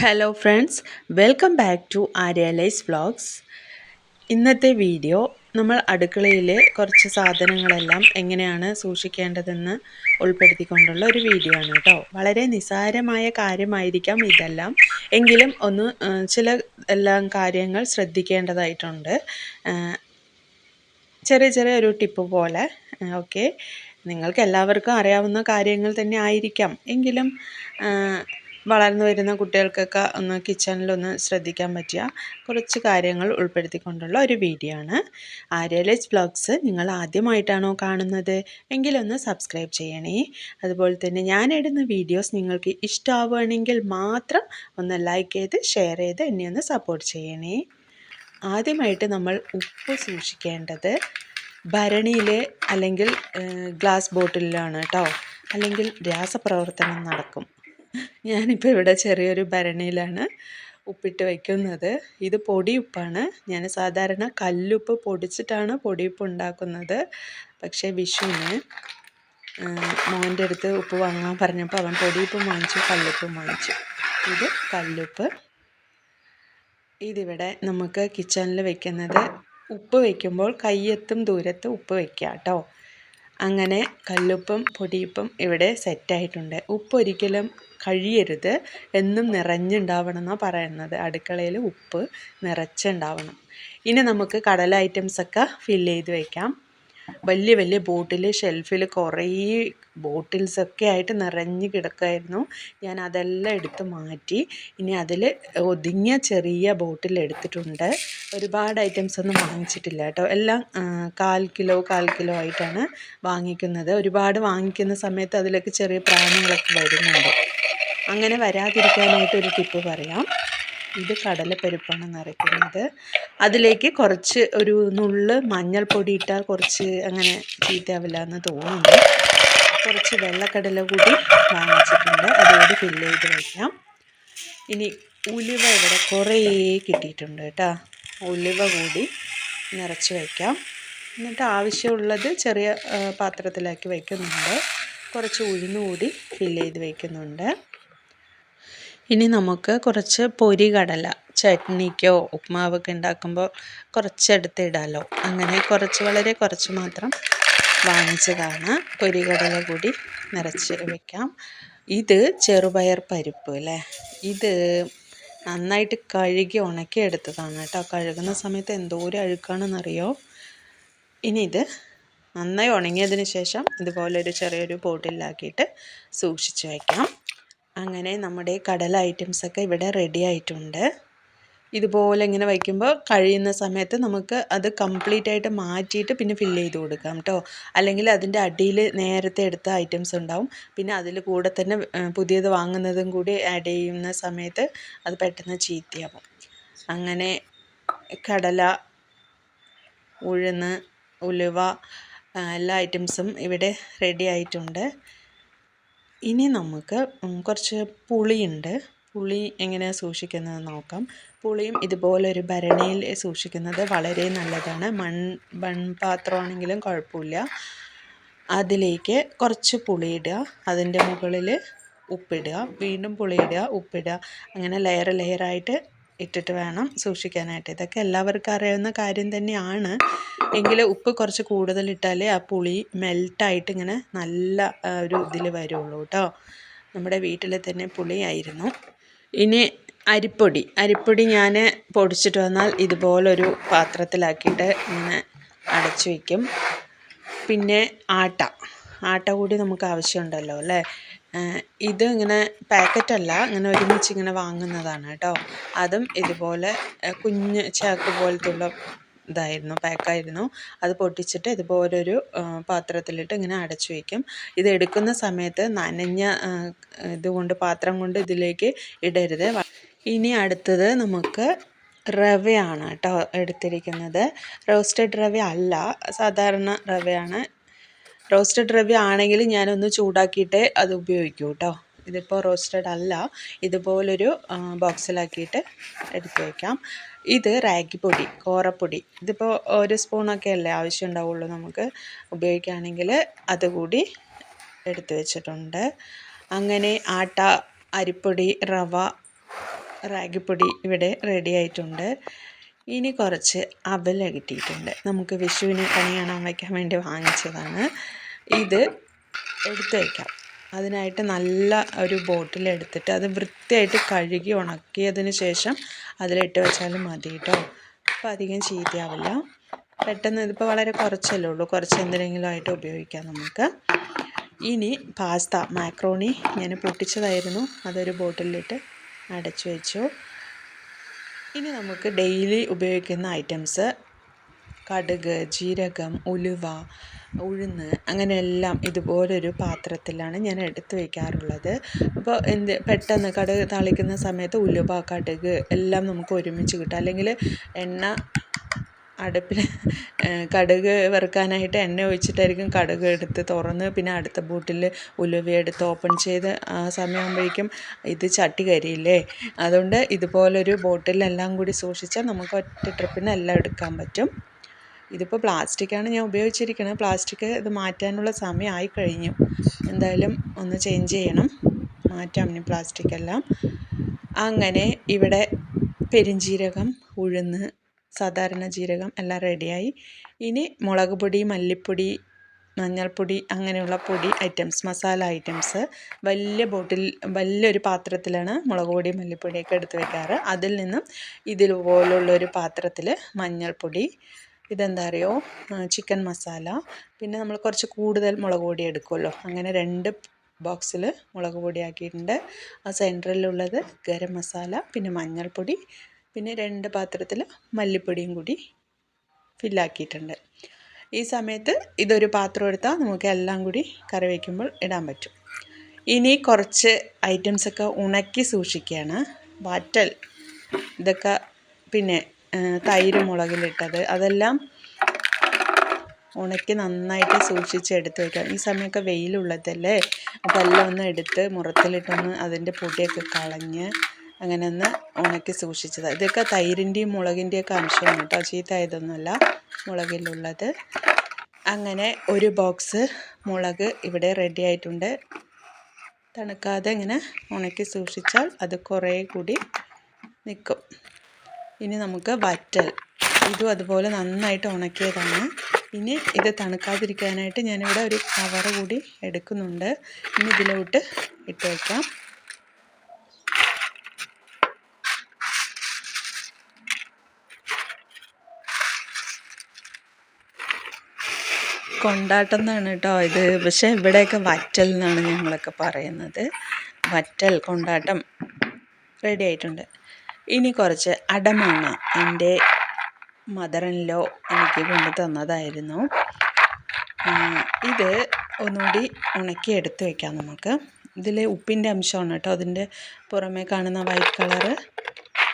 Hello friends welcome back to Aryalise vlogs ഇന്നത്തെ video നമ്മൾ അടുക്കളയിലെ കുറച്ച് സാധനങ്ങളെല്ലാം എങ്ങനെയാണ് സൂക്ഷിക്കേണ്ടതെന്ന് ഉൾപ്പെടുത്തിക്കൊണ്ടുള്ള ഒരു വീഡിയോ ആണ് കേട്ടോ. വളരെ നിസ്സാരമായ കാര്യമായിരിക്കാം ഇതെല്ലാം. എങ്കിലും ഒന്ന് ചില എല്ലാം കാര്യങ്ങൾ ശ്രദ്ധിക്കേണ്ടതായിട്ടുണ്ട്. ചെറിയ ചെറിയ ഒരു ടിപ്പ് പോലെ ഓക്കെ. നിങ്ങൾക്ക് എല്ലാവർക്കും അറിയാവുന്ന കാര്യങ്ങൾ തന്നെ ആയിരിക്കാം. എങ്കിലും വളർന്നു വരുന്ന കുട്ടികൾക്കൊക്കെ ഒന്ന് കിച്ചണിലൊന്ന് ശ്രദ്ധിക്കാൻ പറ്റിയ കുറച്ച് കാര്യങ്ങൾ ഉൾപ്പെടുത്തിക്കൊണ്ടുള്ള ഒരു വീഡിയോ ആണ്. ആര്യലേജ് ബ്ലോഗ്സ് നിങ്ങൾ ആദ്യമായിട്ടാണോ കാണുന്നത്? എങ്കിലൊന്ന് സബ്സ്ക്രൈബ് ചെയ്യണേ. അതുപോലെ തന്നെ ഞാനിടുന്ന വീഡിയോസ് നിങ്ങൾക്ക് ഇഷ്ടമാവുകയാണെങ്കിൽ മാത്രം ഒന്ന് ലൈക്ക് ചെയ്ത് ഷെയർ ചെയ്ത് എന്നെ ഒന്ന് സപ്പോർട്ട് ചെയ്യണേ. ആദ്യമായിട്ട് നമ്മൾ ഉപ്പ് സൂക്ഷിക്കേണ്ടത് ഭരണിയിൽ അല്ലെങ്കിൽ ഗ്ലാസ് ബോട്ടിലാണ് കേട്ടോ. അല്ലെങ്കിൽ രാസപ്രവർത്തനം നടക്കും. ഞാനിപ്പോൾ ഇവിടെ ചെറിയൊരു ഭരണിയിലാണ് ഉപ്പിട്ട് വയ്ക്കുന്നത് ഇത് പൊടിയുപ്പാണ്. ഞാൻ സാധാരണ കല്ലുപ്പ് പൊടിച്ചിട്ടാണ് പൊടിയുപ്പ് ഉണ്ടാക്കുന്നത്. പക്ഷേ വിഷുവിന് മോന്റെ അടുത്ത് ഉപ്പ് വാങ്ങാൻ പറഞ്ഞപ്പോൾ അവൻ പൊടിയുപ്പും വാങ്ങിച്ചു കല്ലുപ്പും വാങ്ങിച്ചു. ഇത് കല്ലുപ്പ്. ഇതിവിടെ നമുക്ക് കിച്ചണിൽ വെക്കുന്നത് ഉപ്പ് വയ്ക്കുമ്പോൾ കയ്യെത്തും ദൂരത്ത് ഉപ്പ് വയ്ക്കുക കേട്ടോ അങ്ങനെ കല്ലുപ്പും പൊടിയുപ്പും ഇവിടെ സെറ്റായിട്ടുണ്ട് ഉപ്പ് ഒരിക്കലും കഴിയരുത്. എന്നും നിറഞ്ഞുണ്ടാവണം എന്നാണ് പറയുന്നത്. അടുക്കളയിൽ ഉപ്പ് നിറച്ചുണ്ടാവണം. ഇനി നമുക്ക് കടല ഐറ്റംസൊക്കെ ഫില്ല് ചെയ്ത് വയ്ക്കാം വലിയ വലിയ ബോട്ടിൽ ഷെൽഫിൽ കുറേ ബോട്ടിൽസൊക്കെ ആയിട്ട് നിറഞ്ഞ് കിടക്കുമായിരുന്നു ഞാൻ അതെല്ലാം എടുത്ത് മാറ്റി ഇനി അതിൽ ഒതുങ്ങിയ ചെറിയ ബോട്ടിൽ എടുത്തിട്ടുണ്ട്. ഒരുപാട് ഐറ്റംസ് ഒന്നും വാങ്ങിച്ചിട്ടില്ല കേട്ടോ. എല്ലാം കാൽ കിലോ കാൽ കിലോ ആയിട്ടാണ് വാങ്ങിക്കുന്നത്. ഒരുപാട് വാങ്ങിക്കുന്ന സമയത്ത് അതിലേക്ക് ചെറിയ പ്രാണികളൊക്കെ വരുന്നുണ്ട്. അങ്ങനെ വരാതിരിക്കാനായിട്ട് ഒരു ടിപ്പ് പറയാം. ഇത് കടലപ്പരിപ്പാണ് നിറയ്ക്കുന്നത്. അതിലേക്ക് കുറച്ച് ഒരു നുള്ള് മഞ്ഞൾപ്പൊടി ഇട്ടാൽ കുറച്ച് അങ്ങനെ ചീത്തയാവില്ല എന്ന് തോന്നുന്നു. കുറച്ച് വെള്ളക്കടല കൂടി വാങ്ങിച്ചിട്ടുണ്ട്. അതോട് ഫില്ല് ചെയ്ത് വയ്ക്കാം ഇനി ഉലുവ ഇവിടെ കുറേ കിട്ടിയിട്ടുണ്ട് കേട്ടോ. ഉലുവ കൂടി നിറച്ച് വയ്ക്കാം. എന്നിട്ട് ആവശ്യമുള്ളത് ചെറിയ പാത്രത്തിലാക്കി വയ്ക്കുന്നുണ്ട്. കുറച്ച് ഉഴുന്ന് കൂടി ഫില്ല് ചെയ്ത് വയ്ക്കുന്നുണ്ട്. ഇനി നമുക്ക് കുറച്ച് പൊരി കടല ചട്നിക്കോ ഉപ്മാവൊക്കെ ഉണ്ടാക്കുമ്പോൾ കുറച്ചെടുത്ത് ഇടാമല്ലോ അങ്ങനെ കുറച്ച് വളരെ കുറച്ച് മാത്രം വാങ്ങിച്ചതാണ്. പൊരി കടല കൂടി നിറച്ച് വെക്കാം ഇത് ചെറുപയർ പരിപ്പ് അല്ലേ? ഇത് നന്നായിട്ട് കഴുകി ഉണക്കി എടുത്തതാണ് കേട്ടോ. കഴുകുന്ന സമയത്ത് എന്തോരം അഴുക്കാണെന്നറിയോ? ഇനി ഇത് നന്നായി ഉണങ്ങിയതിന് ശേഷം ഇതുപോലെ ഒരു ചെറിയൊരു ബോട്ടിലാക്കിയിട്ട് സൂക്ഷിച്ച് വയ്ക്കാം. അങ്ങനെ നമ്മുടെ കടല ഐറ്റംസൊക്കെ ഇവിടെ റെഡി ആയിട്ടുണ്ട്. ഇതുപോലെ ഇങ്ങനെ വയ്ക്കുമ്പോൾ കഴിയുന്ന സമയത്ത് നമുക്ക് അത് കംപ്ലീറ്റ് ആയിട്ട് മാറ്റിയിട്ട് പിന്നെ ഫില്ല് ചെയ്ത് കൊടുക്കാം കേട്ടോ അല്ലെങ്കിൽ അതിന്റെ അടിയിൽ നേരത്തെ എടുത്ത ഐറ്റംസ് ഉണ്ടാവും. പിന്നെ അതിൽ കൂടെ തന്നെ പുതിയത് വാങ്ങുന്നതും കൂടി ആഡ് ചെയ്യുന്ന സമയത്ത് അത് പെട്ടെന്ന് ചീത്തയാവും. അങ്ങനെ കടല ഉഴുന്ന് ഉലുവ എല്ലാ ഐറ്റംസും ഇവിടെ റെഡി ആയിട്ടുണ്ട്. ഇനി നമുക്ക് കുറച്ച് പുളിയുണ്ട്. പുളി എങ്ങനെയാണ് സൂക്ഷിക്കുന്നത് നോക്കാം. പുളിയും ഇതുപോലെ ഒരു ഭരണിയിൽ സൂക്ഷിക്കുന്നത് വളരെ നല്ലതാണ്. മൺ മൺപാത്രമാണെങ്കിലും കുഴപ്പമില്ല. അതിലേക്ക് കുറച്ച് പുളി ഇടുക. അതിന്റെ മുകളിൽ ഉപ്പിടുക. വീണ്ടും പുളി ഇടുക ഉപ്പിടുക. അങ്ങനെ ലെയർ ലെയറായിട്ട് ഇട്ടിട്ട് വേണം സൂക്ഷിക്കാനായിട്ട്. ഇതൊക്കെ എല്ലാവർക്കും അറിയാവുന്ന കാര്യം തന്നെയാണ്. എങ്കിൽ ഉപ്പ് കുറച്ച് കൂടുതൽ ഇട്ടാലേ ആ പുളി മെൽട്ടായിട്ട് ഇങ്ങനെ നല്ല ഒരു ഇതിൽ വരുള്ളൂ കേട്ടോ നമ്മുടെ വീട്ടിൽ തന്നെ പുളിയായിരുന്നു. ഇനി അരിപ്പൊടി. അരിപ്പൊടി ഞാൻ പൊടിച്ചിട്ട് വന്നാൽ ഇതുപോലൊരു പാത്രത്തിലാക്കിയിട്ട് ഇങ്ങനെ അടച്ച് വയ്ക്കും പിന്നെ ആട്ട. ആട്ട കൂടി നമുക്ക് ആവശ്യമുണ്ടല്ലോ അല്ലേ? ഇത് ഇങ്ങനെ പാക്കറ്റല്ല ഇങ്ങനെ ഒരുമിച്ച് ഇങ്ങനെ വാങ്ങുന്നതാണ് കേട്ടോ. അതും ഇതുപോലെ കുഞ്ഞ് ചാക്ക് പോലത്തുള്ള ഇതായിരുന്നു പാക്കായിരുന്നു അത് പൊട്ടിച്ചിട്ട് ഇതുപോലൊരു പാത്രത്തിലിട്ട് ഇങ്ങനെ അടച്ചു വയ്ക്കും ഇത് എടുക്കുന്ന സമയത്ത് നനഞ്ഞ ഇതുകൊണ്ട് പാത്രം കൊണ്ട് ഇതിലേക്ക് ഇടരുത്. ഇനി അടുത്തത് നമുക്ക് റവയാണ് കേട്ടോ എടുത്തിരിക്കുന്നത്. റോസ്റ്റഡ് റവ അല്ല സാധാരണ റവയാണ്. റോസ്റ്റഡ് റവ ആണെങ്കിൽ ഞാനൊന്ന് ചൂടാക്കിയിട്ടേ അത് ഉപയോഗിക്കൂ കേട്ടോ. ഇതിപ്പോൾ റോസ്റ്റഡ് അല്ല. ഇതുപോലൊരു ബോക്സിലാക്കിയിട്ട് എടുത്ത് വയ്ക്കാം ഇത് പൊടി കോറപ്പൊടി. ഇതിപ്പോൾ ഒരു സ്പൂണൊക്കെ അല്ലേ ആവശ്യം ഉണ്ടാവുള്ളൂ നമുക്ക്. ഉപയോഗിക്കുകയാണെങ്കിൽ അതുകൂടി എടുത്തു വെച്ചിട്ടുണ്ട്. അങ്ങനെ ആട്ട അരിപ്പൊടി റവ റാഗിപ്പൊടി ഇവിടെ റെഡി ആയിട്ടുണ്ട്. ഇനി കുറച്ച് അവല കിട്ടിയിട്ടുണ്ട്. നമുക്ക് വിഷുവിന് കണി കാണാൻ വയ്ക്കാൻ വേണ്ടി വാങ്ങിച്ചതാണ്. ഇത് എടുത്ത് വയ്ക്കാം അതിനായിട്ട് നല്ല ഒരു ബോട്ടിലെടുത്തിട്ട് അത് വൃത്തിയായിട്ട് കഴുകി ഉണക്കിയതിന് ശേഷം അതിലിട്ട് വെച്ചാലും മതി കേട്ടോ. അപ്പോൾ അധികം ചീത്തയാവില്ല. പെട്ടെന്ന് ഇതിപ്പോൾ വളരെ കുറച്ചല്ലേ ഉള്ളൂ. കുറച്ച് എന്തിനെങ്കിലും ആയിട്ട് ഉപയോഗിക്കാം നമുക്ക്. ഇനി പാസ്ത മാക്രോണി ഞാൻ പൊട്ടിച്ചതായിരുന്നു. അതൊരു ബോട്ടിലിട്ട് അടച്ചു വെച്ചു. ഇനി നമുക്ക് ഡെയിലി ഉപയോഗിക്കുന്ന ഐറ്റംസ്. കടുക് ജീരകം ഉലുവ ഉഴുന്ന് അങ്ങനെയെല്ലാം ഇതുപോലൊരു പാത്രത്തിലാണ് ഞാൻ എടുത്ത് വയ്ക്കാറുള്ളത് അപ്പോൾ എന്ത് പെട്ടെന്ന് കടുക് താളിക്കുന്ന സമയത്ത് ഉലുവ കടുക് എല്ലാം നമുക്ക് ഒരുമിച്ച് കിട്ടും. അല്ലെങ്കിൽ എണ്ണ അടുപ്പിൽ കടുക് വറുക്കാനായിട്ട് എണ്ണ ഒഴിച്ചിട്ടായിരിക്കും കടുക് എടുത്ത് തുറന്ന് പിന്നെ അടുത്ത ബോട്ടിൽ ഉലുവ എടുത്ത് ഓപ്പൺ ചെയ്ത് ആ സമയമാകുമ്പോഴേക്കും ഇത് ചട്ടി കരിയില്ലേ? അതുകൊണ്ട് ഇതുപോലൊരു ബോട്ടിലെല്ലാം കൂടി സൂക്ഷിച്ചാൽ നമുക്ക് ഒറ്റ ട്രിപ്പിന് എല്ലാം എടുക്കാൻ പറ്റും. ഇതിപ്പോൾ പ്ലാസ്റ്റിക്കാണ് ഞാൻ ഉപയോഗിച്ചിരിക്കുന്നത് പ്ലാസ്റ്റിക് ഇത് മാറ്റാനുള്ള സമയമായി കഴിഞ്ഞു എന്തായാലും ഒന്ന് ചേഞ്ച് ചെയ്യണം. മാറ്റാം ഇനി പ്ലാസ്റ്റിക് എല്ലാം. അങ്ങനെ ഇവിടെ പെരിഞ്ജീരകം ഉഴുന്ന് സാധാരണ ജീരകം എല്ലാം റെഡിയായി ഇനി മുളക് പൊടി മല്ലിപ്പൊടി മഞ്ഞൾപ്പൊടി അങ്ങനെയുള്ള പൊടി ഐറ്റംസ് മസാല ഐറ്റംസ് വലിയ ബോട്ടിൽ വലിയൊരു പാത്രത്തിലാണ് മുളക് പൊടി മല്ലിപ്പൊടിയൊക്കെ എടുത്ത് വെക്കാറ്. അതിൽ നിന്നും ഇതുപോലുള്ളൊരു പാത്രത്തിൽ മഞ്ഞൾപ്പൊടി ഇതെന്താ അറിയോ? ചിക്കൻ മസാല. പിന്നെ നമ്മൾ കുറച്ച് കൂടുതൽ മുളക് പൊടി എടുക്കുമല്ലോ. അങ്ങനെ രണ്ട് ബോക്സിൽ മുളക് പൊടി ആക്കിയിട്ടുണ്ട്. ആ സെന്ററിലുള്ളത് ഗരം മസാല പിന്നെ മഞ്ഞൾപ്പൊടി പിന്നെ രണ്ട് പാത്രത്തിൽ മല്ലിപ്പൊടിയും കൂടി ഫില്ലാക്കിയിട്ടുണ്ട് ഈ സമയത്ത് ഇതൊരു പാത്രം എടുത്താൽ നമുക്ക് എല്ലാം കൂടി കറി വയ്ക്കുമ്പോൾ ഇടാൻ പറ്റും. ഇനി കുറച്ച് ഐറ്റംസൊക്കെ ഉണക്കി സൂക്ഷിക്കുകയാണ്. വാറ്റൽ ഇതൊക്കെ പിന്നെ തൈര് മുളകിലിട്ടത് അതെല്ലാം ഉണക്കി നന്നായിട്ട് സൂക്ഷിച്ച് എടുത്ത് വയ്ക്കാം ഈ സമയമൊക്കെ വെയിലുള്ളതല്ലേ? അതെല്ലാം ഒന്ന് എടുത്ത് മുറത്തിലിട്ടൊന്ന് അതിന്റെ പൊടിയൊക്കെ കളഞ്ഞ് അങ്ങനെ ഒന്ന് ഉണക്കി സൂക്ഷിച്ചത്. ഇതൊക്കെ തൈരിന്റെയും മുളകിന്റെയൊക്കെ അംശമാണ് കേട്ടോ. ചീത്തായതൊന്നുമല്ല. മുളകിലുള്ളത്. അങ്ങനെ ഒരു ബോക്സ് മുളക് ഇവിടെ റെഡി ആയിട്ടുണ്ട്. തണുക്കാതെ ഇങ്ങനെ ഉണക്കി സൂക്ഷിച്ചാൽ അത് കുറേ കൂടി നിൽക്കും ഇനി നമുക്ക് വറ്റൽ. ഇതും അതുപോലെ നന്നായിട്ട് ഉണക്കിയതാണ്. ഇനി ഇത് തണുക്കാതിരിക്കാനായിട്ട് ഞാനിവിടെ ഒരു കവർ കൂടി എടുക്കുന്നുണ്ട്. ഇനി ഇതിലോട്ട് ഇട്ട് വയ്ക്കാം കൊണ്ടാട്ടം എന്നാണ് കേട്ടോ ഇത്. പക്ഷേ ഇവിടെയൊക്കെ വറ്റൽ എന്നാണ് ഞങ്ങളൊക്കെ പറയുന്നത്. വറ്റൽ കൊണ്ടാട്ടം റെഡി ആയിട്ടുണ്ട്. ഇനി കുറച്ച് അടമാണ് എന്റെ മദർ ഇൻ ലോ എനിക്ക് കൊണ്ടു തന്നതായിരുന്നു. ഇത് ഒന്നുകൂടി ഉണക്കി എടുത്ത് വയ്ക്കാം നമുക്ക്. ഇതിൽ ഉപ്പിന്റെ അംശമാണ് കേട്ടോ. അതിന്റെ പുറമേ കാണുന്ന വൈറ്റ് കളറ്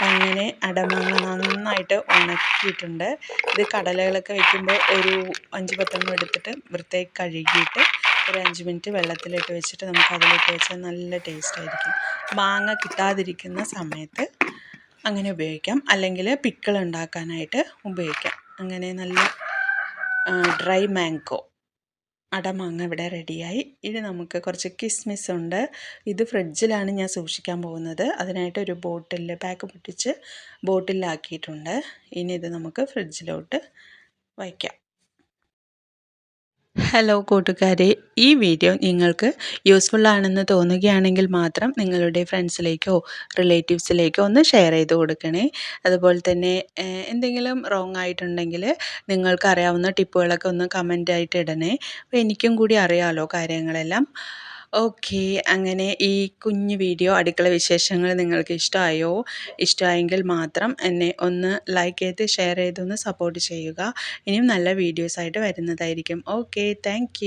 അങ്ങനെ അടമാങ്ങ നന്നായിട്ട് ഉണക്കിയിട്ടുണ്ട്. ഇത് കടലകളൊക്കെ വയ്ക്കുമ്പോൾ ഒരു അഞ്ച് പത്തെണ്ണം എടുത്തിട്ട് വൃത്തിയായി കഴുകിയിട്ട് ഒരു അഞ്ച് മിനിറ്റ് വെള്ളത്തിലിട്ട് വെച്ചിട്ട് നമുക്ക് അതിലിട്ട് വെച്ചാൽ നല്ല ടേസ്റ്റ് ആയിരിക്കും. മാങ്ങ കിട്ടാതിരിക്കുന്ന സമയത്ത് അങ്ങനെ ഉപയോഗിക്കാം. അല്ലെങ്കിൽ പിക്കിൾ ഉണ്ടാക്കാനായിട്ട് ഉപയോഗിക്കാം. അങ്ങനെ നല്ല ഡ്രൈ മാംഗോ. അടമാങ്ങ ഇവിടെ റെഡിയായി. ഇനി നമുക്ക് കുറച്ച് കിസ്മിസ് ഉണ്ട്. ഇത് ഫ്രിഡ്ജിലാണ് ഞാൻ സൂക്ഷിക്കാൻ പോകുന്നത്. അതിനായിട്ട് ഒരു ബോട്ടിൽ പാക്ക് പൊട്ടിച്ച് ബോട്ടിലാക്കിയിട്ടുണ്ട്. ഇനി ഇത് നമുക്ക് ഫ്രിഡ്ജിലോട്ട് വയ്ക്കാം. ഹലോ കൂട്ടുകാരെ ഈ വീഡിയോ നിങ്ങൾക്ക് യൂസ്ഫുൾ ആണെന്ന് തോന്നുകയാണെങ്കിൽ മാത്രം നിങ്ങളുടെ ഫ്രണ്ട്സിലേക്കോ റിലേറ്റീവ്സിലേക്കോ ഒന്ന് ഷെയർ ചെയ്ത് കൊടുക്കണേ. അതുപോലെ തന്നെ എന്തെങ്കിലും റോങ് ആയിട്ടുണ്ടെങ്കിൽ നിങ്ങൾക്ക് അറിയാവുന്ന ടിപ്പുകളൊക്കെ ഒന്ന് കമന്റായിട്ട് ഇടണേ. അപ്പോൾ എനിക്കും കൂടി അറിയാമല്ലോ കാര്യങ്ങളെല്ലാം. ഓക്കെ അങ്ങനെ ഈ കുഞ്ഞു വീഡിയോ അടുക്കള വിശേഷങ്ങൾ നിങ്ങൾക്ക് ഇഷ്ടമായോ? ഇഷ്ടമായെങ്കിൽ മാത്രം എന്നെ ഒന്ന് ലൈക്ക് ചെയ്ത് ഷെയർ ചെയ്തൊന്ന് സപ്പോർട്ട് ചെയ്യുക. ഇനിയും നല്ല വീഡിയോസായിട്ട് വരുന്നതായിരിക്കും. Okay thank